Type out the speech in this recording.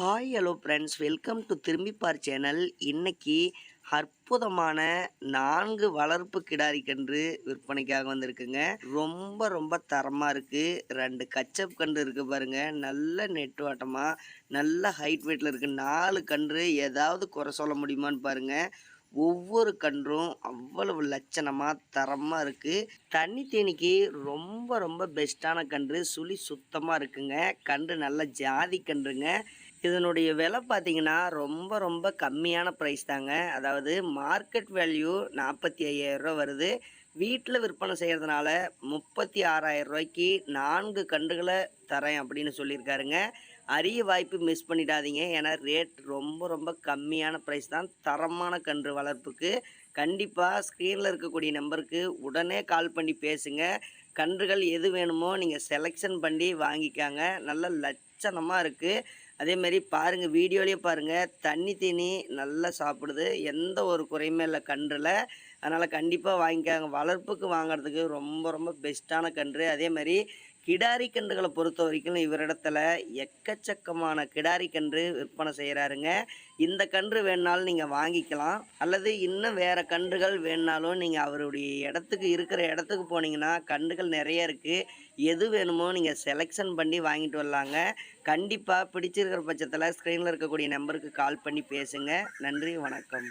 Hi hello friends welcome to திரும்பிப்பார் channel இன்றைக்கி அற்புதமான நான்கு வளர்ப்பு கிடாரி கன்று விற்பனைக்காக வந்திருக்குங்க. ரொம்ப ரொம்ப தரமாக இருக்குது ரெண்டு கச்சப் கன்று இருக்குது பாருங்க. நல்ல நெட்வாட்டமாக நல்ல ஹைட் வெயிட்டில் இருக்குது நாலு கன்று ஏதாவது குறை சொல்ல முடியுமான்னு பாருங்கள் ஒவ்வொரு கன்றும் அவ்வளவு லட்சணமாக தரமாக இருக்குது தண்ணி தேனிக்கு ரொம்ப ரொம்ப பெஸ்ட்டான கன்று. சுழி சுத்தமாக இருக்குங்க. கன்று நல்ல ஜாதி கன்றுங்க. இதனுடைய விலை பார்த்தீங்கன்னா ரொம்ப ரொம்ப கம்மியான ப்ரைஸ் தாங்க. அதாவது மார்க்கெட் வேல்யூ நாற்பத்தி ஐயாயிரரூவா வருது. வீட்டில் விற்பனை செய்கிறதுனால முப்பத்தி ஆறாயிரம் ரூபாய்க்கு நான்கு கன்றுகளை தரேன் அப்படின்னு சொல்லியிருக்காருங்க. அரிய வாய்ப்பு மிஸ் பண்ணிடாதீங்க. ஏன்னா ரேட் ரொம்ப ரொம்ப கம்மியான ப்ரைஸ் தான் தரமான கன்று வளர்ப்புக்கு. கண்டிப்பாக ஸ்க்ரீனில் இருக்கக்கூடிய நம்பருக்கு உடனே கால் பண்ணி பேசுங்க. கன்றுகள் எது வேணுமோ நீங்கள் செலெக்ஷன் பண்ணி வாங்கிக்காங்க. நல்ல லட்சணமாக இருக்குது அதே மாதிரி பாருங்கள் வீடியோலேயே பாருங்கள் தண்ணி தீனி நல்லா சாப்பிடுது. எந்த ஒரு குறையுமே இல்லை கன்றில். அதனால் கண்டிப்பாக வாங்கிக்காங்க. வளர்ப்புக்கு வாங்குறதுக்கு ரொம்ப ரொம்ப பெஸ்ட்டான கன்று. அதே மாதிரி கிடாரி கன்றுகளை பொறுத்த வரைக்கும் இவரிடத்துல எக்கச்சக்கமான கிடாரி கன்று விற்பனை செய்கிறாருங்க இந்த கன்று வேணுனாலும் நீங்கள் வாங்கிக்கலாம். அல்லது இன்னும் வேறு கன்றுகள் வேணுனாலும் நீங்கள் அவருடைய இடத்துக்கு இருக்கிற இடத்துக்கு போனீங்கன்னா கன்றுகள் நிறைய இருக்குது எது வேணுமோ நீங்கள் செலெக்ஷன் பண்ணி வாங்கிட்டு வரலாங்க. கண்டிப்பாக பிடிச்சிருக்கிற பட்சத்தில் ஸ்க்ரீனில் இருக்கக்கூடிய நம்பருக்கு கால் பண்ணி பேசுங்க. நன்றி வணக்கம்.